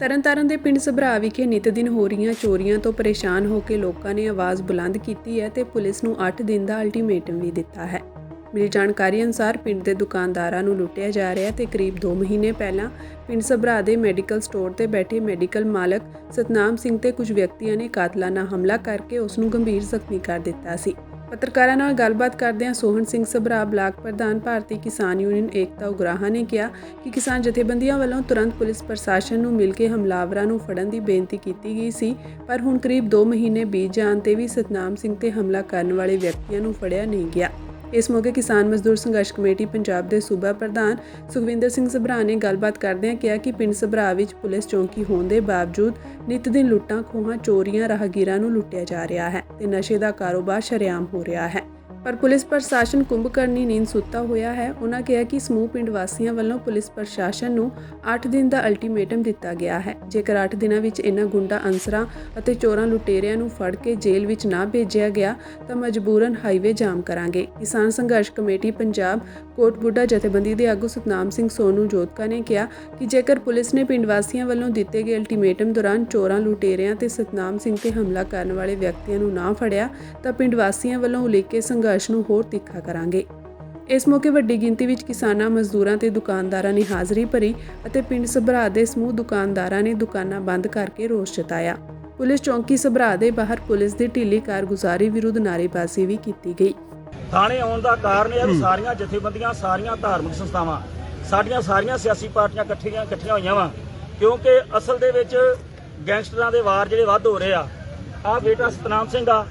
ਤਰਨਤਾਰਨ ਦੇ ਪਿੰਡ ਸਭਰਾ ਵਿਖੇ ਨਿਤ ਦਿਨ ਹੋ ਰਹੀਆਂ ਚੋਰੀਆਂ ਤੋਂ ਪਰੇਸ਼ਾਨ ਹੋ ਕੇ ਲੋਕਾਂ ਨੇ ਆਵਾਜ਼ ਬੁਲੰਦ ਕੀਤੀ ਹੈ ਤੇ ਪੁਲਿਸ ਨੂੰ 8 ਦਿਨ ਦਾ ਅਲਟੀਮੇਟਮ ਵੀ ਦਿੱਤਾ ਹੈ। ਮਿਲੀ ਜਾਣਕਾਰੀ ਅਨੁਸਾਰ ਪਿੰਡ ਦੇ ਦੁਕਾਨਦਾਰਾਂ ਨੂੰ ਲੁੱਟਿਆ ਜਾ ਰਿਹਾ ਹੈ ਤੇ ਕਰੀਬ 2 ਮਹੀਨੇ ਪਹਿਲਾਂ ਪਿੰਡ ਸਭਰਾ ਦੇ ਮੈਡੀਕਲ ਸਟੋਰ ਤੇ ਬੈਠੇ ਮੈਡੀਕਲ ਮਾਲਕ ਸਤਨਾਮ ਸਿੰਘ ਤੇ ਕੁਝ ਵਿਅਕਤੀਆਂ ਨੇ ਕਾਤਲਾਨਾ ਹਮਲਾ ਕਰਕੇ ਉਸ ਨੂੰ ਗੰਭੀਰ ਜ਼ਖਮੀ ਕਰ ਦਿੱਤਾ ਸੀ। ਪੱਤਰਕਾਰਾਂ ਨਾਲ ਗੱਲਬਾਤ ਕਰਦਿਆਂ ਸੋਹਣ ਸਿੰਘ ਸਭਰਾ ਬਲਾਕ ਪ੍ਰਧਾਨ ਭਾਰਤੀ ਕਿਸਾਨ ਯੂਨੀਅਨ ਏਕਤਾ ਉਗਰਾਹਾਂ ਨੇ ਕਿਹਾ ਕਿ ਕਿਸਾਨ ਜਥੇਬੰਦੀਆਂ ਵੱਲੋਂ ਤੁਰੰਤ ਪੁਲਿਸ ਪ੍ਰਸ਼ਾਸਨ ਨੂੰ ਮਿਲ ਕੇ ਹਮਲਾਵਰਾਂ ਨੂੰ ਫੜਨ ਦੀ ਬੇਨਤੀ ਕੀਤੀ ਗਈ ਸੀ, ਪਰ ਹੁਣ ਕਰੀਬ 2 ਮਹੀਨੇ ਬੀਤ ਜਾਣ ਤੇ ਵੀ ਸਤਨਾਮ ਸਿੰਘ ਤੇ ਹਮਲਾ ਕਰਨ ਵਾਲੇ ਵਿਅਕਤੀਆਂ ਨੂੰ ਫੜਿਆ ਨਹੀਂ ਗਿਆ। ਇਸ ਮੌਕੇ ਕਿਸਾਨ ਮਜ਼ਦੂਰ ਸੰਘਰਸ਼ ਕਮੇਟੀ ਪੰਜਾਬ ਦੇ ਸੂਬਾ ਪ੍ਰਧਾਨ ਸੁਖਵਿੰਦਰ ਸਿੰਘ ਸਭਰਾ ਨੇ ਗੱਲਬਾਤ ਕਰਦਿਆਂ ਕਿਹਾ ਕਿ ਪਿੰਡ ਸਭਰਾ ਵਿੱਚ ਪੁਲਿਸ ਚੌਂਕੀ ਹੋਣ ਦੇ ਬਾਵਜੂਦ ਨਿਤ ਦਿਨ ਲੁੱਟਾਂ, ਖੋਹਾਂ, ਚੋਰੀਆਂ, ਰਾਹਗੀਰਾਂ ਨੂੰ ਲੁੱਟਿਆ ਜਾ ਰਿਹਾ ਹੈ ਤੇ ਨਸ਼ੇ ਦਾ ਕਾਰੋਬਾਰ ਸ਼ਰੇਆਮ ਹੋ ਰਿਹਾ ਹੈ। ਪਰ ਪੁਲਿਸ ਪ੍ਰਸ਼ਾਸਨ ਕੁੰਭਕਰਨੀ ਨੀਂਦ ਸੁੱਤਾ ਹੋਇਆ ਹੈ। ਉਹਨਾਂ ਕਿਹਾ ਕਿ ਸਮੂਹ ਪਿੰਡ ਵਾਸੀਆਂ ਵੱਲੋਂ ਪੁਲਿਸ ਪ੍ਰਸ਼ਾਸਨ ਨੂੰ 8 ਦਿਨ ਦਾ ਅਲਟੀਮੇਟਮ ਦਿੱਤਾ ਗਿਆ ਹੈ। ਜੇਕਰ 8 ਦਿਨਾਂ ਵਿੱਚ ਇਹਨਾਂ ਗੁੰਡਾ ਅਨਸਰਾਂ ਅਤੇ ਚੋਰਾਂ ਲੁਟੇਰਿਆਂ ਨੂੰ ਫੜ ਕੇ ਜੇਲ੍ਹ ਵਿੱਚ ਨਾ ਭੇਜਿਆ ਗਿਆ, ਤਾਂ ਮਜਬੂਰਨ ਹਾਈਵੇ ਜਾਮ ਕਰਾਂਗੇ। ਕਿਸਾਨ ਸੰਘਰਸ਼ ਕਮੇਟੀ ਪੰਜਾਬ ਕੋਟਬੁੱਢਾ ਜਥੇਬੰਦੀ ਦੇ ਆਗੂ ਸਤਨਾਮ ਸਿੰਘ ਸੋਨੂ ਜੋਤਕਾ ਨੇ ਕਿਹਾ ਕਿ ਜੇਕਰ ਪੁਲਿਸ ਨੇ ਪਿੰਡ ਵਾਸੀਆਂ ਵੱਲੋਂ ਦਿੱਤੇ ਗਏ ਅਲਟੀਮੇਟਮ ਦੌਰਾਨ ਚੋਰਾਂ, ਲੁਟੇਰਿਆਂ ਤੇ ਸਤਨਾਮ ਸਿੰਘ ਤੇ ਹਮਲਾ ਕਰਨ ਵਾਲੇ ਵਿਅਕਤੀਆਂ ਨੂੰ ਨਾ ਫੜਿਆ, ਤਾਂ ਪਿੰਡ ਵਾਸੀਆਂ ਵੱਲੋਂ ਉਲੀਕੇ ਸੰਘਰਸ਼ ਨੂੰ ਹੋਰ ਤਿੱਖਾ ਕਰਾਂਗੇ। ਇਸ ਮੌਕੇ ਵੱਡੀ ਗਿਣਤੀ ਵਿੱਚ ਕਿਸਾਨਾਂ ਮਜ਼ਦੂਰਾਂ ਤੇ ਦੁਕਾਨਦਾਰਾਂ ਨੇ ਹਾਜ਼ਰੀ ਭਰੀ ਅਤੇ ਪਿੰਡ ਸਭਰਾ ਦੇ ਸਮੂਹ ਦੁਕਾਨਦਾਰਾਂ ਨੇ ਦੁਕਾਨਾਂ ਬੰਦ ਕਰਕੇ ਰੋਸ ਜਤਾਇਆ। ਪੁਲਿਸ ਚੌਂਕੀ ਸਭਰਾ ਦੇ ਬਾਹਰ ਪੁਲਿਸ ਦੀ ਢਿੱਲੀ ਕਾਰਗੁਜ਼ਾਰੀ ਵਿਰੁੱਧ ਨਾਅਰੇਬਾਜ਼ੀ ਵੀ ਕੀਤੀ ਗਈ। ਥਾਣੇ ਆਉਣ ਦਾ ਕਾਰਨ ਇਹ ਵੀ ਸਾਰੀਆਂ ਜਥੇਬੰਦੀਆਂ ਸਾਰੀਆਂ ਧਾਰਮਿਕ ਸੰਸਥਾਵਾਂ ਸਾਡੀਆਂ ਸਾਰੀਆਂ ਸਿਆਸੀ ਪਾਰਟੀਆਂ ਇਕੱਠੀਆਂ ਇਕੱਠੀਆਂ ਹੋਈਆਂ ਵਾ। ਕਿਉਂਕਿ ਅਸਲ ਦੇ ਵਿੱਚ ਗੈਂਗਸਟਰਾਂ ਦੇ ਵਾਰ ਜਿਹੜੇ ਵੱਧ ਹੋ ਰਹੇ ਆ। ਆ ਬੇਟਾ ਸਤਨਾਮ ਸਿੰਘ ਆ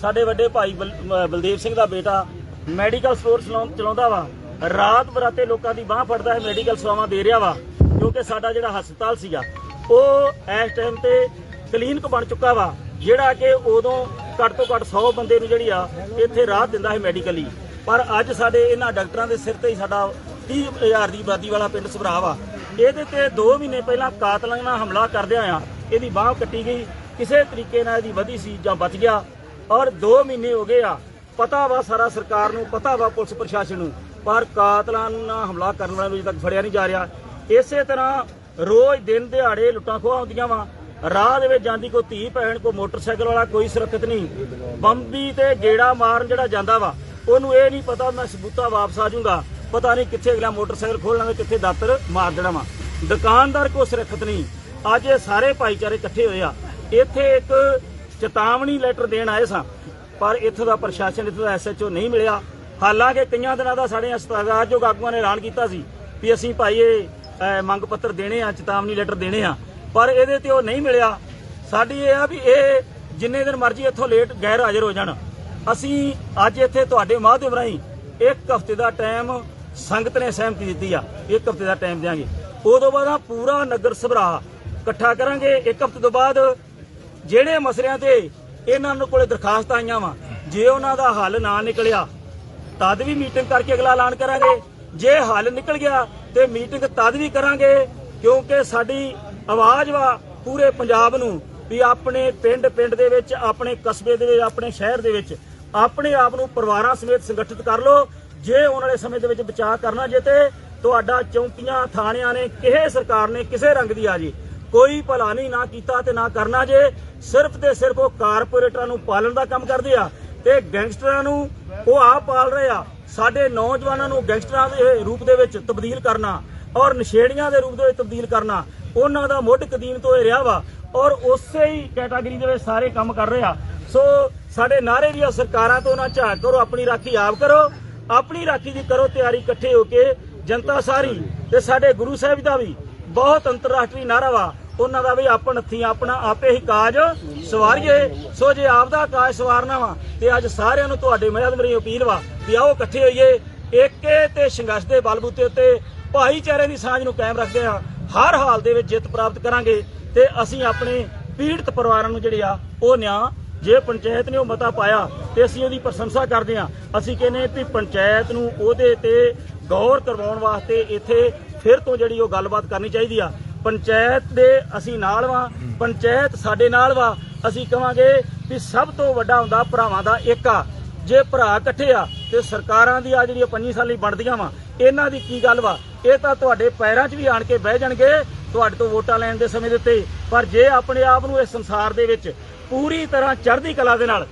ਸਾਡੇ ਵੱਡੇ ਭਾਈ ਬਲਦੇਵ ਸਿੰਘ ਦਾ ਬੇਟਾ ਮੈਡੀਕਲ ਸਟੋਰ ਚਲਾਉਂਦਾ ਵਾ। ਰਾਤ ਬਰਾਤੇ ਲੋਕਾਂ ਦੀ ਬਾਹ ਫੜਦਾ ਹੈ, ਮੈਡੀਕਲ ਸੇਵਾਵਾਂ ਦੇ ਰਿਹਾ ਵਾ, ਕਿਉਂਕਿ ਸਾਡਾ ਜਿਹੜਾ ਹਸਪਤਾਲ ਸੀਗਾ, ਉਹ ਇਸ ਟਾਈਮ ਤੇ ਕਲੀਨਿਕ ਬਣ ਚੁੱਕਾ ਵਾ, ਜਿਹੜਾ ਕਿ ਉਦੋਂ ਘੱਟ ਤੋਂ ਘੱਟ 100 ਬੰਦੇ ਨੂੰ ਜਿਹੜੀ ਆ, ਇੱਥੇ ਰਾਹਤ ਦਿੰਦਾ ਹੈ ਮੈਡੀਕਲੀ। ਪਰ ਅੱਜ ਸਾਡੇ ਇਹਨਾਂ ਡਾਕਟਰਾਂ ਦੇ ਸਿਰ ਤੇ ਹੀ ਸਾਡਾ 30000 ਦੀ ਆਬਾਦੀ ਵਾਲਾ ਪਿੰਡ ਸਭਰਾ ਵਾ। ਇਹਦੇ ਤੇ 2 ਮਹੀਨੇ ਪਹਿਲਾਂ ਕਾਤਲਾਨਾ ਹਮਲਾ ਕਰਦਿਆਂ ਆ, ਇਹਦੀ ਬਾਹ ਕੱਟੀ ਗਈ, ਕਿਸੇ ਤਰੀਕੇ ਨਾਲ ਇਹਦੀ ਵਧੀ ਸੀ ਜਾਂ ਬਚ ਗਿਆ। ਔਰ 2 ਮਹੀਨੇ ਹੋ ਗਏ ਆ, ਪਤਾ ਵਾ ਸਾਰਾ ਸਰਕਾਰ ਨੂੰ, ਪਤਾ ਵਾ ਪੁਲਿਸ ਪ੍ਰਸ਼ਾਸਨ ਨੂੰ, ਪਰ ਕਾਤਲਾਨਾ ਹਮਲਾ ਕਰਨ ਵਾਲੇ ਨੂੰ ਅਜੇ ਤੱਕ ਫੜਿਆ ਨਹੀਂ ਜਾ ਰਿਹਾ। ਇਸੇ ਤਰ੍ਹਾਂ ਰੋਜ਼ ਦਿਨ ਦਿਹਾੜੇ ਲੁੱਟਾਂ ਖੋਹਾਂ ਹੁੰਦੀਆਂ ਵਾ। ਰਾਹ ਦੇ ਵਿੱਚ ਜਾਂਦੀ ਕੋਈ ਧੀ ਭੈਣ, ਕੋਈ ਮੋਟਰਸਾਈਕਲ ਵਾਲਾ, ਕੋਈ ਸੁਰੱਖਿਅਤ ਨਹੀਂ। ਬੰਬੀ ਤੇ ਗੇੜਾ ਮਾਰਨ ਜਿਹੜਾ ਜਾਂਦਾ ਵਾ, ਉਹਨੂੰ ਇਹ ਨਹੀਂ ਪਤਾ ਮੈਂ ਸਬੂਤਾ ਵਾਪਸ ਆ ਜਾਊਂਗਾ। ਪਤਾ ਨਹੀਂ ਕਿੱਥੇ ਅਗਲਾ ਮੋਟਰਸਾਈਕਲ ਖੋਲ ਲਾਂਗੇ, ਕਿੱਥੇ ਦਾਤਰ ਮਾਰ ਦੇਣਾ ਵਾ। ਦੁਕਾਨਦਾਰ ਕੋਈ ਸੁਰੱਖਿਅਤ ਨਹੀਂ। ਅੱਜ ਇਹ ਸਾਰੇ ਭਾਈਚਾਰੇ ਇਕੱਠੇ ਹੋਏ ਆ। ਇੱਥੇ ਇੱਕ ਚੇਤਾਵਨੀ ਲੈਟਰ ਦੇਣ ਆਏ ਸਾਂ, ਪਰ ਇੱਥੋਂ ਦਾ ਪ੍ਰਸ਼ਾਸਨ, ਇੱਥੋਂ ਦਾ ਐਸਐਚਓ ਨਹੀਂ ਮਿਲਿਆ। ਹਾਲਾਂਕਿ ਕਈਆਂ ਦਿਨਾਂ ਦਾ ਸਾਡੇ ਸਤਿਕਾਰਯੋਗ ਆਗੂਆਂ ਨੇ ਐਲਾਨ ਕੀਤਾ ਸੀ ਵੀ ਅਸੀਂ ਭਾਈ ਇਹ ਮੰਗ ਪੱਤਰ ਦੇਣੇ ਆ, ਚੇਤਾਵਨੀ ਲੈਟਰ ਦੇਣੇ ਆ, ਪਰ ਇਹਦੇ ਤੇ ਉਹ ਨਹੀਂ ਮਿਲਿਆ। ਸਾਡੀ ਇਹ ਆ ਵੀ ਇਹ ਜਿੰਨੇ ਦਿਨ ਮਰਜ਼ੀ ਇੱਥੋਂ ਲੇਟ ਗੈਰ ਹਾਜ਼ਰ ਹੋ ਜਾਣ। ਅਸੀਂ ਅੱਜ ਇੱਥੇ ਤੁਹਾਡੇ ਮਾਧਿਅਮ ਰਾਹੀਂ ਇੱਕ ਹਫ਼ਤੇ ਦਾ ਟਾਈਮ ਸੰਗਤ ਨੇ ਸਹਿਮਤੀ ਦਿੱਤੀ ਆ, ਇੱਕ ਹਫ਼ਤੇ ਦਾ ਟਾਈਮ ਦਿਆਂਗੇ। ਉਦੋਂ ਬਾਅਦ ਪੂਰਾ ਨਗਰ ਸਭਰਾ ਇਕੱਠਾ ਕਰਾਂਗੇ, ਇੱਕ ਹਫ਼ਤੇ ਤੋਂ ਬਾਅਦ ਜਿਹੜੇ ਮਸਲਿਆਂ ਤੇ ਇਹਨਾਂ ਨੂੰ ਕੋਲੇ ਦਰਖਾਸਤ ਆਈਆਂ ਵਾ, ਜੇ ਉਹਨਾਂ ਦਾ ਹੱਲ ਨਾ ਨਿਕਲਿਆ, ਤਦ ਵੀ ਮੀਟਿੰਗ ਕਰਕੇ ਅਗਲਾ ਐਲਾਨ ਕਰਾਂਗੇ। ਜੇ ਹੱਲ ਨਿਕਲ ਗਿਆ ਤੇ ਮੀਟਿੰਗ ਤਦ ਵੀ ਕਰਾਂਗੇ, ਕਿਉਂਕਿ ਸਾਡੀ ਆਵਾਜ਼ ਵਾ ਪੂਰੇ ਪੰਜਾਬ ਨੂੰ ਵੀ ਆਪਣੇ ਪਿੰਡ ਪਿੰਡ ਦੇ ਵਿੱਚ, ਆਪਣੇ ਕਸਬੇ ਦੇ ਵਿੱਚ, ਆਪਣੇ ਸ਼ਹਿਰ ਦੇ ਵਿੱਚ, ਆਪਣੇ ਆਪ ਨੂੰ ਪਰਿਵਾਰਾਂ ਸਮੇਤ ਸੰਗਠਿਤ ਕਰ ਲਓ। ਜੇ ਆਉਣ ਵਾਲੇ ਸਮੇਂ ਦੇ ਵਿੱਚ ਬਚਾਅ ਕਰਨਾ ਜੇ ਤੇ ਤੁਹਾਡਾ ਚੌਂਕੀਆਂ, ਥਾਣਿਆਂ ਨੇ, ਕਿਸੇ ਸਰਕਾਰ ਨੇ ਕਿਸੇ ਰੰਗ ਦੀ ਆ ਜੀ। ਕੋਈ ਭਲਾ ਨਹੀਂ ਨਾ ਕੀਤਾ ਤੇ ਨਾ ਕਰਨਾ ਜੇ। ਸਿਰਫ ਤੇ ਸਿਰਫ ਉਹ ਕਾਰਪੋਰੇਟਰਾਂ ਨੂੰ ਪਾਲਣ ਦਾ ਕੰਮ ਕਰਦੇ ਆ ਤੇ ਗੈਂਗਸਟਰਾਂ ਨੂੰ ਉਹ ਆਪ ਪਾਲ ਰਹੇ ਆ। ਸਾਡੇ ਨੌਜਵਾਨਾਂ ਨੂੰ ਗੈਂਗਸਟਰਾਂ ਦੇ ਰੂਪ ਦੇ ਵਿੱਚ ਤਬਦੀਲ ਕਰਨਾ ਔਰ ਨਸ਼ੇੜੀਆਂ ਦੇ ਰੂਪ ਦੇ ਵਿੱਚ ਤਬਦੀਲ ਕਰਨਾ, ਉਹਨਾਂ ਦਾ ਮੁੱਢ ਕਦੀਮ ਤੋਂ ਇਹ ਰਿਹਾ ਵਾ ਔਰ ਉਸੇ ਹੀ ਕੈਟਾਗਰੀ ਦੇ ਵਿੱਚ ਸਾਰੇ ਕੰਮ ਕਰ ਰਹੇ ਆ। ਸੋ ਸਾਡੇ ਨਾਰੇ ਵੀ ਆ ਸਰਕਾਰਾਂ ਤੋਂ ਨਾ ਝਾਕ ਕਰੋ, ਆਪਣੀ ਰਾਖੀ ਆਪ ਕਰੋ, ਆਪਣੀ ਰਾਖੀ ਦੀ ਕਰੋ ਤਿਆਰੀ ਇਕੱਠੇ ਹੋ ਕੇ ਜਨਤਾ ਸਾਰੀ ਤੇ ਸਾਡੇ ਗੁਰੂ ਸਾਹਿਬ ਦਾ ਵੀ ਬਹੁਤ ਅੰਤਰਰਾਸ਼ਟਰੀ ਨਾਰਾ ਵਾ। ਉਹਨਾਂ ਦਾ ਵੀ ਆਪਣ ਹੱਥੀਂ, ਆਪਣਾ ਆਪੇ ਹੀ ਕਾਜ ਸਵਾਰੀਏ। ਸੋ ਜੇ ਆਪ ਦਾ ਕਾਜ ਸਵਾਰਨਾ ਵਾ, ਤੇ ਅੱਜ ਸਾਰਿਆਂ ਨੂੰ ਤੁਹਾਡੇ ਮਦਦ ਮੇਰੀ ਅਪੀਲ ਵਾ ਵੀ ਆਓ ਇਕੱਠੇ ਹੋਈਏ। ਏਕੇ ਤੇ ਸੰਘਰਸ਼ ਦੇ ਬਲਬੂਤੇ ਉੱਤੇ ਭਾਈਚਾਰੇ ਦੀ ਸਾਂਝ ਨੂੰ ਕਾਇਮ ਰੱਖਦੇ ਆ ਹਰ ਹਾਲ ਦੇ ਵਿੱਚ ਜਿੱਤ ਪ੍ਰਾਪਤ ਕਰਾਂਗੇ ਤੇ ਅਸੀਂ ਆਪਣੇ ਪੀੜਤ ਪਰਿਵਾਰਾਂ ਨੂੰ ਜਿਹੜੇ ਆ, ਉਹ ਨਿਆਂ। ਜੇ ਪੰਚਾਇਤ ਨੇ ਉਹ ਮਤਾ ਪਾਇਆ, ਤੇ ਅਸੀਂ ਉਹਦੀ ਪ੍ਰਸ਼ੰਸਾ ਕਰਦੇ ਆ ਅਸੀਂ ਕਹਿੰਦੇ ਵੀ ਪੰਚਾਇਤ ਨੂੰ ਉਹਦੇ ਤੇ ਗੌਰ ਕਰਵਾਉਣ ਵਾਸਤੇ ਇੱਥੇ ਫਿਰ ਤੋਂ ਜਿਹੜੀ ਉਹ ਗੱਲਬਾਤ ਕਰਨੀ ਚਾਹੀਦੀ ਆ। ਪੰਚਾਇਤ ਦੇ ਅਸੀਂ ਨਾਲ ਵਾਂ, ਪੰਚਾਇਤ ਸਾਡੇ ਨਾਲ ਵਾ। ਅਸੀਂ ਕਵਾਂਗੇ ਵੀ ਸਭ ਤੋਂ ਵੱਡਾ ਹੁੰਦਾ ਭਰਾਵਾਂ ਦਾ ਏਕਾ ਜੇ ਭਰਾ ਇਕੱਠੇ ਆ, ਤੇ ਸਰਕਾਰਾਂ ਦੀ ਆ ਜਿਹੜੀਆਂ 5 ਸਾਲੀ ਬਣਦੀਆਂ ਵਾ। ਇਹਨਾਂ ਦੀ ਕੀ ਗੱਲ ਵਾ? ਇਹ ਤਾਂ ਤੁਹਾਡੇ ਪੈਰਾਂ 'ਚ ਵੀ ਆਣ ਕੇ ਬਹਿ ਜਾਣਗੇ ਤੁਹਾਡੇ ਤੋਂ ਵੋਟਾਂ ਲੈਣ ਦੇ ਸਮੇਂ ਦੇ ਉੱਤੇ। ਪਰ ਜੇ ਆਪਣੇ ਆਪ ਨੂੰ ਇਸ ਸੰਸਾਰ ਦੇ ਵਿੱਚ ਪੂਰੀ ਤਰ੍ਹਾਂ ਚੜ੍ਹਦੀ ਕਲਾ ਦੇ ਨਾਲ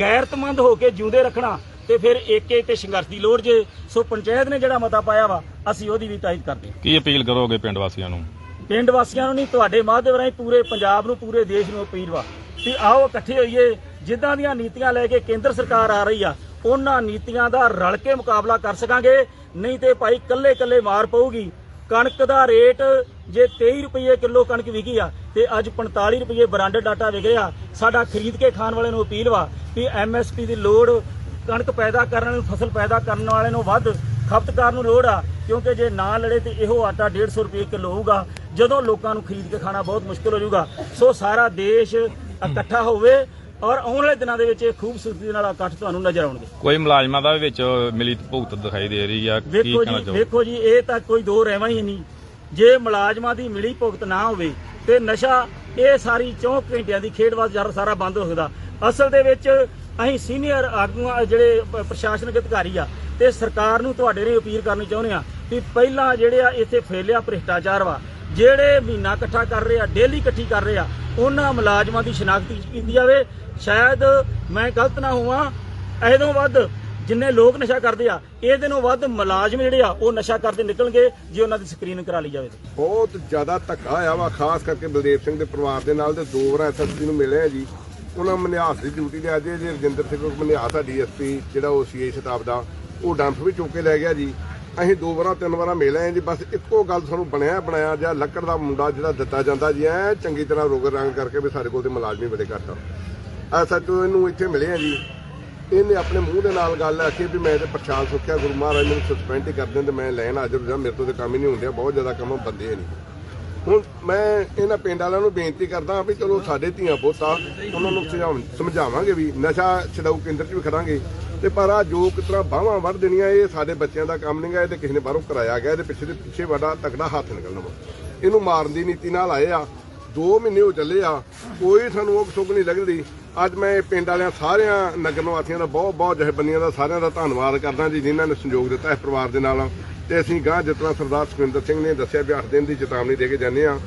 ਗੈਰਤਮੰਦ ਹੋ ਕੇ ਜਿਉਂਦੇ ਰੱਖਣਾ, ਤੇ ਫਿਰ ਏਕੇ ਤੇ ਸੰਘਰਸ਼ ਦੀ ਲੋੜ ਜੇ। ਸੋ ਪੰਚਾਇਤ ਨੇ ਜਿਹੜਾ ਮਤਾ ਪਾਇਆ ਵਾ ਅਸੀਂ ਉਹਦੀ ਵੀ ਤਾਇਦ ਕਰਦੇ ਹਾਂ। ਕੀ ਅਪੀਲ ਕਰੋਗੇ ਪਿੰਡ ਵਾਸੀਆਂ ਨੂੰ? ਪਿੰਡ ਵਾਸੀਆਂ ਨੂੰ ਨਹੀਂ ਤੁਹਾਡੇ ਮਾਧਿਅਮ ਰਾਹੀਂ ਪੂਰੇ ਪੰਜਾਬ ਨੂੰ ਪੂਰੇ ਦੇਸ਼ ਨੂੰ ਅਪੀਲ ਵਾ ਕਿ ਆਓ ਇਕੱਠੇ ਹੋਈਏ। ਜਿੱਦਾਂ ਦੀਆਂ ਨੀਤੀਆਂ ਲੈ ਕੇ ਕੇਂਦਰ ਸਰਕਾਰ ਆ ਰਹੀ ਆ ਉਹਨਾਂ ਨੀਤੀਆਂ ਦਾ ਰਲ ਕੇ ਮੁਕਾਬਲਾ ਕਰ ਸਕਾਂਗੇ। ਨਹੀਂ ਤੇ ਭਾਈ ਕੱਲੇ ਕੱਲੇ ਮਾਰ ਪਊਗੀ। ਕਣਕ ਦਾ ਰੇਟ ਜੇ 23 ਰੁਪਏ ਕਿਲੋ ਕਣਕ ਵਿਕੀ ਆ ਤੇ ਅੱਜ 45 ਰੁਪਏ ਬ੍ਰਾਂਡਡ ਡਾਟਾ ਵਿਕ ਰਿਹਾ ਸਾਡਾ ਖਰੀਦ ਕੇ ਖਾਣ ਵਾਲੇ ਨੂੰ ਅਪੀਲ ਵਾ ਕਿ ਐਮਐਸਪੀ ਦੀ ਲੋੜ ਕਣਕ ਪੈਦਾ ਕਰਨ ਵਾਲੇ ਨੂੰ ਫਸਲ ਪੈਦਾ ਕਰਨ ਵਾਲੇ ਨੂੰ ਵੱਧ ਖਪਤਕਾਰ ਨੂੰ ਲੋੜ ਆ। ਕਿਉਂਕਿ ਜੇ ਨਾ ਲੜੇ ਤੇ ਇਹੋ ਆਟਾ 150 ਰੁਪਏ ਕਿਲੋ ਹੋਊਗਾ। ਜਦੋਂ ਲੋਕਾਂ ਨੂੰ ਖਰੀਦ ਕੇ ਖਾਣਾ ਬਹੁਤ ਮੁਸ਼ਕਲ ਹੋ ਜਾਊਗਾ। ਸੋ ਸਾਰਾ ਦੇਸ਼ ਇਕੱਠਾ ਹੋਵੇ ਔਰ ਆਉਣ ਵਾਲੇ ਦਿਨਾਂ ਦੇ ਵਿੱਚ ਇਹ ਖੂਬਸੂਰਤੀ ਨਾਲ ਇਕੱਠ ਤੁਹਾਨੂੰ ਨਜ਼ਰ ਆਉਣਗੇ। ਕੋਈ ਮੁਲਾਜ਼ਮਾਂ ਦਾ ਵਿੱਚ ਮਿਲੀ ਭੁਗਤ ਦਿਖਾਈ ਦੇ ਰਹੀ ਆ। ਕੀ ਕਹਿਣਾ ਜੀ ਚਾਹੋ ਵੇਖੋ ਜੀ ਇਹ ਤਾਂ ਕੋਈ ਦੋ ਰਹਿਵਾਂ ਹੀ ਨਹੀਂ। ਜੇ ਮੁਲਾਜ਼ਮਾਂ ਦੀ ਮਿਲੀ ਭੁਗਤ ਨਾ ਹੋਵੇ ਤੇ ਨਸ਼ਾ ਇਹ ਸਾਰੀ 4 ਘੰਟਿਆਂ ਦੀ ਖੇਡ ਵਾਸ ਜਰ ਸਾਰਾ ਬੰਦ ਹੋ ਸਕਦਾ। ਅਸਲ ਦੇ ਵਿੱਚ ਅਸੀਂ ਸੀਨੀਅਰ ਆਗੂਆਂ ਜਿਹੜੇ ਪ੍ਰਸ਼ਾਸਨਿਕ ਅਧਿਕਾਰੀ ਆ ਤੇ ਸਰਕਾਰ ਨੂੰ ਤੁਹਾਡੇ ਨੇ ਅਪੀਲ ਕਰਨੀ ਚਾਹੁੰਦੇ ਆ ਵੀ ਪਹਿਲਾਂ ਜਿਹੜੇ ਆ ਇੱਥੇ ਫੈਲਿਆ ਭ੍ਰਿਸ਼ਟਾਚਾਰ ਵਾ, ਜਿਹੜੇ ਮਹੀਨਾ ਇਕੱਠਾ ਕਰ ਰਹੇ ਆ, ਡੇਲੀ ਇਕੱਠੀ ਕਰ ਰਹੇ ਆ, ਉਹਨਾਂ ਮੁਲਾਜ਼ਮਾਂ ਦੀ ਸ਼ਨਾਖਤ ਕੀਤੀ ਜਾਵੇ। ਸ਼ਾਇਦ ਮੈਂ ਗਲਤ ਨਾ ਹੋਵਾਂ, ਇਹਦੋਂ ਵੱਧ ਜਿੰਨੇ ਲੋਕ ਨਸ਼ਾ ਕਰਦੇ ਆ ਇਹਦੇ ਨਾਲੋਂ ਵੱਧ ਮੁਲਾਜ਼ਮ ਜਿਹੜੇ ਆ, ਉਹ ਨਸ਼ਾ ਕਰਦੇ ਨਿਕਲਣਗੇ, ਜੇ ਉਹਨਾਂ ਦੀ ਸਕਰੀਨਿੰਗ ਕਰਾ ਲਈ ਜਾਵੇ ਬਹੁਤ ਜ਼ਿਆਦਾ ਧੱਕਾ ਹੋਇਆ ਵਾ, ਖਾਸ ਕਰਕੇ ਬਲਦੇਵ ਸਿੰਘ ਦੇ ਪਰਿਵਾਰ ਦੇ ਨਾਲ, ਤੇ ਦੋ ਵਾਰ ਐਸਐਸਪੀ ਨੂੰ ਮਿਲੇ ਆ ਜੀ। ਉਹਨਾਂ ਮਨਿਆਸ ਦੀ ਡਿਊਟੀ ਤੇ ਅੱਜ ਜੇ ਰਜਿੰਦਰ ਸਿੰਘ ਮਨਿਆਸ ਆ ਡੀਐਸਪੀ ਜਿਹੜਾ ਉਹ ਸੀਏ ਸ਼ਤਾਬ ਦਾ, ਉਹ ਡੰਪ ਵੀ ਚੁੱਕ ਕੇ ਲੈ ਗਿਆ ਜੀ। ਅਸੀਂ ਦੋ ਵਾਰਾਂ, ਤਿੰਨ ਵਾਰਾਂ ਮਿਲੇ ਆ ਜੀ, ਬਸ ਇੱਕੋ ਗੱਲ ਸਾਨੂੰ ਬਣਿਆ, ਬਣਾਇਆ ਜਾਂ ਲੱਕੜ ਦਾ ਮੁੰਡਾ ਜਿਹੜਾ ਦਿੱਤਾ ਜਾਂਦਾ ਜੀ, ਐ ਚੰਗੀ ਤਰ੍ਹਾਂ ਰੋਗ ਰੰਗ ਕਰਕੇ ਵੀ ਸਾਡੇ ਕੋਲ ਤੇ ਮੁਲਾਜ਼ਮੀ ਬੜੇ ਘੱਟ ਆ। ਐਸਐਚਓ ਇਹਨੂੰ ਇੱਥੇ ਮਿਲੇ ਆ ਜੀ। ਇਹਨੇ ਆਪਣੇ ਮੂੰਹ ਦੇ ਨਾਲ ਗੱਲ ਆਖੀ ਵੀ ਮੈਂ ਤੇ ਪ੍ਰਸ਼ਾਦ ਸੁੱਖਿਆ, ਗੁਰੂ ਮਹਾਰਾਜ ਨੂੰ ਸਸਪੈਂਡ ਹੀ ਕਰ ਦੇਣ ਤੇ ਮੈਂ ਲੈਣ ਹਾਜ਼ਰ ਹੋ ਮੇਰੇ ਤੋਂ ਤੇ ਕੰਮ ਹੀ ਨਹੀਂ ਹੁੰਦੇ ਬਹੁਤ ਜ਼ਿਆਦਾ ਕੰਮ ਬੰਦੇ ਨਹੀਂ। ਹੁਣ ਮੈਂ ਇਹਨਾਂ ਪਿੰਡ ਵਾਲਿਆਂ ਨੂੰ ਬੇਨਤੀ ਕਰਦਾ ਵੀ ਚਲੋ ਸਾਡੇ ਧੀਆਂ ਪੁੱਤ ਆ ਉਹਨਾਂ ਨੂੰ ਸਮਝਾਉਣ, ਸਮਝਾਵਾਂਗੇ ਵੀ ਨਸ਼ਾ ਛਡਾਊ ਕੇਂਦਰ 'ਚ ਵੀ ਖੜਾਂਗੇ। ਤੇ ਪਰ ਆ ਜੋ ਕਿਸ ਤਰ੍ਹਾਂ ਬਾਹਾਂ ਵੱਢ ਦੇਣੀਆਂ, ਇਹ ਸਾਡੇ ਬੱਚਿਆਂ ਦਾ ਕੰਮ ਨਹੀਂਗਾ ਇਹ ਤੇ ਕਿਸੇ ਨੇ ਬਾਹਰੋਂ ਕਰਾਇਆ ਗਿਆ, ਇਹਦੇ ਪਿੱਛੇ ਦੇ ਪਿੱਛੇ ਵੱਡਾ ਤਕੜਾ ਹੱਥ ਨਿਕਲਣਾ ਵਾ। ਇਹਨੂੰ ਮਾਰਨ ਦੀ ਨੀਤੀ ਨਾਲ ਆਏ ਆ 2 ਮਹੀਨੇ ਹੋ ਚੱਲੇ ਆ, ਕੋਈ ਸਾਨੂੰ ਉਹ ਸੁੱਖ ਨਹੀਂ ਲੱਗਦੀ। ਅੱਜ ਮੈਂ ਇਹ ਪਿੰਡ ਵਾਲਿਆਂ ਸਾਰਿਆਂ ਨਗਰ ਨਿਵਾਸੀਆਂ ਦਾ ਬਹੁਤ ਬਹੁਤ ਜਥੇਬੰਦੀਆਂ ਦਾ ਸਾਰਿਆਂ ਦਾ ਧੰਨਵਾਦ ਕਰਦਾ ਜੀ, ਜਿਨ੍ਹਾਂ ਨੇ ਸੰਯੋਗ ਦਿੱਤਾ ਇਸ ਪਰਿਵਾਰ ਦੇ ਨਾਲ। ਤੇ ਅਸੀਂ ਗਾਂ ਜਿਤਨਾ ਸਰਦਾਰ ਸੁਖਵਿੰਦਰ ਸਿੰਘ ਨੇ ਦੱਸਿਆ ਵੀ 8 ਦਿਨ ਦੀ ਚੇਤਾਵਨੀ ਦੇ ਕੇ ਜਾਂਦੇ ਆ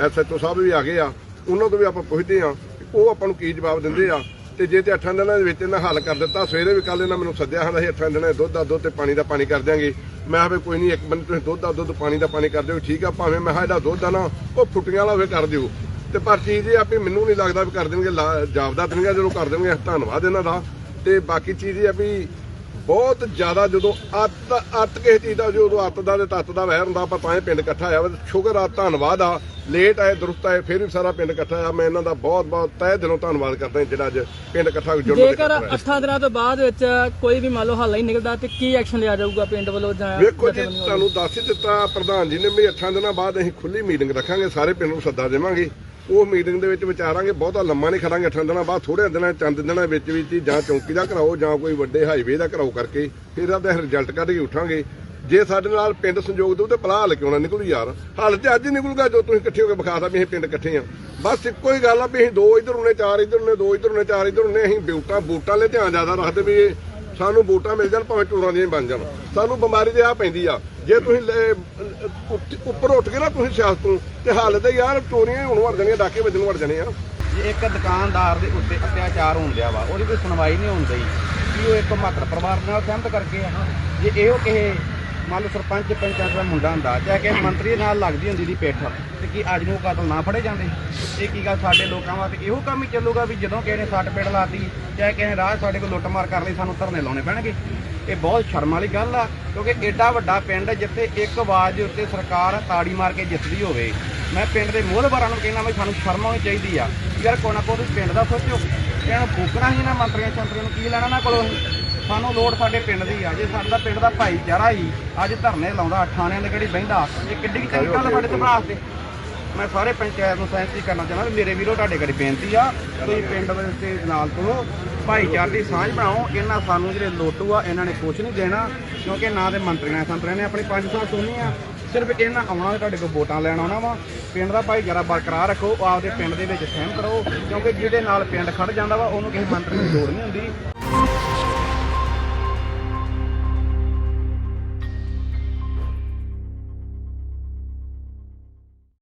ਐਸਐਚਓ ਸਾਹਿਬ ਵੀ ਆ ਗਏ ਆ, ਉਹਨਾਂ ਤੋਂ ਵੀ ਆਪਾਂ ਪੁੱਛਦੇ ਆ ਉਹ ਆਪਾਂ ਨੂੰ ਕੀ ਜਵਾਬ ਦਿੰਦੇ ਆ। ਤੇ ਜੇ ਤੇ 8 ਦਿਨਾਂ ਦੇ ਵਿੱਚ ਇਹਨਾਂ ਹੱਲ ਕਰ ਦਿੱਤਾ, ਸਵੇਰੇ ਵੀ ਕੱਲ ਇਹਨਾਂ ਮੈਨੂੰ ਸੱਦਿਆ ਹੁੰਦਾ ਅਸੀਂ 8 ਦਿਨਾਂ ਦੇ ਦੁੱਧ ਦਾ ਦੁੱਧ ਤੇ ਪਾਣੀ ਦਾ ਪਾਣੀ ਕਰ ਦਿਆਂਗੇ। ਮੈਂ ਕਿਹਾ ਵੀ ਕੋਈ ਨਹੀਂ, ਇੱਕ ਬੰਦੇ ਤੁਸੀਂ ਦੁੱਧ ਦਾ ਦੁੱਧ, ਪਾਣੀ ਦਾ ਪਾਣੀ ਕਰ ਦਿਓ, ਠੀਕ ਆ, ਭਾਵੇਂ ਮੈਂ ਕਿਹਾ ਇਹਦਾ ਦੁੱਧ ਆ ਨਾ, ਉਹ ਫੁੱਟੀਆਂ ਵਾਲਾ ਹੋਵੇ ਕਰ ਦਿਓ। ਤੇ ਪਰ ਚੀਜ਼ ਇਹ ਆ ਵੀ ਮੈਨੂੰ ਨਹੀਂ ਲੱਗਦਾ ਵੀ ਕਰ ਦੇਣਗੇ, ਲਾ- ਜਾਪਦਾ ਤਾਂ ਨਹੀਂਗਾ ਜਦੋਂ ਕਰ ਦੇਣਗੇ, ਧੰਨਵਾਦ ਇਹਨਾਂ ਦਾ। ਤੇ ਬਾਕੀ ਚੀਜ਼ ਇਹ ਆ ਵੀ ਬਹੁਤ ਜ਼ਿਆਦਾ ਜਦੋਂ ਅੱਤ ਅੱਤ ਕਿਸੇ ਚੀਜ਼ ਦਾ ਜਦੋਂ ਅੱਤ ਦਾ ਤੇ ਤੱਤ ਦਾ ਵਹਿਰ ਹੁੰਦਾ ਆਪਾਂ ਤਾਂ ਹੀ ਪਿੰਡ ਇਕੱਠਾ ਹੋਇਆ ਵਾ ਸ਼ੁਕਰ ਆ ਧੰਨਵਾਦ ਆ ਲੇਟ ਆਏ ਦਰੁਸਤ ਆਏ ਫਿਰ ਵੀ ਸਾਰਾ ਪਿੰਡ ਇਕੱਠਾ ਆ ਮੈਂ ਇਹਨਾਂ ਦਾ ਬਹੁਤ ਬਹੁਤ ਤਹਿ ਦਿਲੋਂ ਧੰਨਵਾਦ ਕਰਦਾ ਜਿਹੜਾ ਅੱਜ ਪਿੰਡ ਇਕੱਠਾ ਜੁੜਨ ਦੇ ਜੇਕਰ ਇਕੱਠਾ ਹੋਇਆ। 8 ਦਿਨਾਂ ਤੋਂ ਬਾਅਦ ਵਿੱਚ ਕੋਈ ਵੀ ਮੰਨ ਲਓ ਹੱਲ ਨਹੀਂ ਨਿਕਲਦਾ ਤੇ ਕੀ ਐਕਸ਼ਨ ਲਿਆ ਜਾਊਗਾ ਪਿੰਡ ਵੱਲੋਂ ਜਾਂ ਵੇਖੋ ਜੀ? ਤੁਹਾਨੂੰ ਦੱਸ ਹੀ ਦਿੱਤਾ ਪ੍ਰਧਾਨ ਜੀ ਨੇ ਵੀ 8 ਦਿਨਾਂ ਬਾਅਦ ਅਸੀਂ ਖੁੱਲੀ ਮੀਟਿੰਗ ਰੱਖਾਂਗੇ ਸਾਰੇ ਪਿੰਡ ਨੂੰ ਸੱਦਾ ਦੇਵਾਂਗੇ ਉਹ ਮੀਟਿੰਗ ਦੇ ਵਿੱਚ ਵਿਚਾਰਾਂਗੇ, ਬਹੁਤਾ ਲੰਮਾ ਨਹੀਂ ਖੜਾਂਗੇ 8 ਦਿਨਾਂ ਬਾਅਦ ਥੋੜੇ ਦਿਨਾਂ, ਚੰਦ ਦਿਨਾਂ ਵਿੱਚ ਵਿੱਚ ਹੀ ਜਾਂ ਚੌਂਕੀ ਦਾ ਕਰਾਓ ਜਾਂ ਕੋਈ ਵੱਡੇ ਹਾਈਵੇ ਦਾ ਕਰਾਓ ਕਰਕੇ, ਫਿਰ ਉਹਦਾ ਰਿਜ਼ਲਟ ਕੱਢ ਕੇ ਉਠਾਂਗੇ। ਜੇ ਸਾਡੇ ਨਾਲ ਪਿੰਡ ਸੰਯੋਗ ਦੇਊ ਤੇ ਭਲਾ ਹੱਲ ਕਿਉਂ ਨਾ ਨਿਕਲੂ ਯਾਰ? ਹਾਲ ਤੇ ਅੱਜ ਹੀ ਨਿਕਲੂਗਾ ਜੋ ਤੁਸੀਂ ਇਕੱਠੇ ਹੋ ਕੇ ਵਿਖਾਤਾ ਵੀ ਅਸੀਂ ਪਿੰਡ ਇਕੱਠੇ ਆ ਬਸ ਇੱਕੋ ਹੀ ਗੱਲ ਆ ਵੀ ਅਸੀਂ ਦੋ ਇਧਰ ਨੇ ਚਾਰ ਇਧਰ ਨੇ ਦੋ ਇਧਰ ਨੇ ਚਾਰ ਇਧਰ ਨੇ ਅਸੀਂ ਬੂਟਾਂ ਬੂਟਾਂ ਲੈ ਧਿਆਨ ਜ਼ਿਆਦਾ ਰੱਖਦੇ ਵੀ ਇਹ ਸਾਨੂੰ ਵੋਟਾਂ ਮਿਲ ਜਾਣ, ਭਾਵੇਂ ਚੋਰਾਂ ਦੀਆਂ ਬਣ ਜਾਣ। ਸਾਨੂੰ ਬਿਮਾਰੀ ਤੇ ਆ ਪੈਂਦੀ ਆ। ਜੇ ਤੁਸੀਂ ਉੱਪਰ ਉੱਠ ਕੇ ਨਾ ਤੁਸੀਂ ਸਿਆਸਤ ਤੋਂ ਤੇ ਹਾਲਤ ਤੇ ਯਾਰ ਚੋਰੀਆਂ ਹੁਣ ਵੜ ਜਾਣੀਆਂ, ਡਾਕੇ ਵੱਜਣ ਵੜ ਜਾਣੇ ਆ। ਜੇ, ਇੱਕ ਦੁਕਾਨਦਾਰ ਦੇ ਉੱਤੇ ਅਤਿਆਚਾਰ ਹੁੰਦਿਆ ਵਾ, ਉਹਦੀ ਕੋਈ ਸੁਣਵਾਈ ਨਹੀਂ ਹੁੰਦੀ ਕੀ ਉਹ ਇੱਕ ਮਾਤਰ ਪਰਿਵਾਰ ਨਾਲ ਸਹਿਮਤ ਕਰਕੇ ਆ? ਜੇ ਇਹੋ ਕਿਸੇ ਮੰਨ ਲਓ ਸਰਪੰਚ ਪੰਚਾਇਤ ਦਾ ਮੁੰਡਾ ਹੁੰਦਾ, ਚਾਹੇ ਕਿਸੇ ਮੰਤਰੀ ਨਾਲ ਲੱਗਦੀ ਹੁੰਦੀ ਦੀ ਪਿੱਠ, ਤੇ ਕੀ ਅੱਜ ਨੂੰ ਕਤਲ ਨਾ ਫੜੇ ਜਾਂਦੇ? ਇਹ ਕੀ ਗੱਲ ਸਾਡੇ ਲੋਕਾਂ ਵਾਸਤੇ ਇਹੋ ਕੰਮ ਹੀ ਚੱਲੂਗਾ ਵੀ ਜਦੋਂ ਕਿਸੇ ਨੇ ਸੱਟ ਪੇੜ ਲਾਤੀ, ਚਾਹੇ ਕਿਸੇ ਨੇ ਰਾਹ ਸਾਡੇ ਕੋਲ ਲੁੱਟਮਾਰ ਕਰ ਲਈ, ਸਾਨੂੰ ਧਰਨੇ ਲਾਉਣੇ ਪੈਣਗੇ। ਇਹ ਬਹੁਤ ਸ਼ਰਮ ਵਾਲੀ ਗੱਲ ਆ, ਕਿਉਂਕਿ ਏਡਾ ਵੱਡਾ ਪਿੰਡ ਜਿੱਥੇ ਇੱਕ ਆਵਾਜ਼ ਦੇ ਉੱਤੇ ਸਰਕਾਰ ਤਾੜੀ ਮਾਰ ਕੇ ਜਿੱਤਦੀ ਹੋਵੇ, ਮੈਂ ਪਿੰਡ ਦੇ ਮੋਹਲਵਾਰਾਂ ਨੂੰ ਕਹਿੰਦਾ ਵੀ ਸਾਨੂੰ ਸ਼ਰਮ ਆਉਣੀ ਚਾਹੀਦੀ ਆ। ਯਾਰ ਕੋਣਾ ਕੋ ਤੁਸੀਂ ਪਿੰਡ ਦਾ ਸੋਚੋ ਇਹਨਾਂ ਨੂੰ ਫੂਕਣਾ ਹੀ ਨਾ ਮੰਤਰੀਆਂ ਚੰਤਰੀਆਂ ਨੂੰ, ਕੀ ਲੈਣਾ ਨਾ ਕੋਲੋਂ ਸਾਨੂੰ ਲੋੜ ਸਾਡੇ ਪਿੰਡ ਦੀ ਆ, ਜੇ ਸਾਡਾ ਪਿੰਡ ਦਾ ਭਾਈਚਾਰਾ ਹੀ ਅੱਜ ਧਰਨੇ ਲਾਉਂਦਾ ਥਾਣਿਆਂ ਦੇ ਕਿਹੜੀ ਬਹਿੰਦਾ, ਇਹ ਕਿੱਡੀ ਕੁ ਚੰਗੀ ਗੱਲ ਸਾਡੇ ਸੁਭਾਅ ਤੇ ਮੈਂ ਸਾਰੇ ਪੰਚਾਇਤ ਨੂੰ ਸਹਿਮਤੀ ਕਰਨਾ ਚਾਹੁੰਦਾ ਮੇਰੇ ਵੀਰੋ, ਤੁਹਾਡੇ ਘੜੀ ਬੇਨਤੀ ਆ, ਤੁਸੀਂ ਪਿੰਡ ਦੇ ਨਾਲ ਤੋਂ ਭਾਈਚਾਰ ਦੀ ਸਾਂਝ ਬਣਾਓ, ਇਹਨਾਂ ਸਾਨੂੰ ਜਿਹੜੇ ਲੋਟੂ ਆ, ਇਹਨਾਂ ਨੇ ਕੁਝ ਨਹੀਂ ਦੇਣਾ, ਕਿਉਂਕਿ ਨਾ ਦੇ ਮੰਤਰੀਆਂ ਸੰਤਰੀਆਂ ਨੇ ਆਪਣੀ 5 ਸਾਲ ਸੁਣਨੀ ਆ। ਸਿਰਫ ਇਹਨਾਂ ਆਉਣਾ ਤੁਹਾਡੇ ਕੋਲ ਵੋਟਾਂ ਲੈਣ ਆਉਣਾ ਵਾ। ਪਿੰਡ ਦਾ ਭਾਈਚਾਰਾ ਬਰਕਰਾਰ ਰੱਖੋ, ਆਪਦੇ ਪਿੰਡ ਦੇ ਵਿੱਚ ਸਹਿਮ ਕਰੋ, ਕਿਉਂਕਿ ਜਿਹਦੇ ਨਾਲ ਪਿੰਡ ਖੜ ਜਾਂਦਾ ਵਾ, ਉਹਨੂੰ ਕਿਸੇ ਮੰਤਰੀ ਦੀ ਲੋੜ ਨਹੀਂ ਹੁੰਦੀ।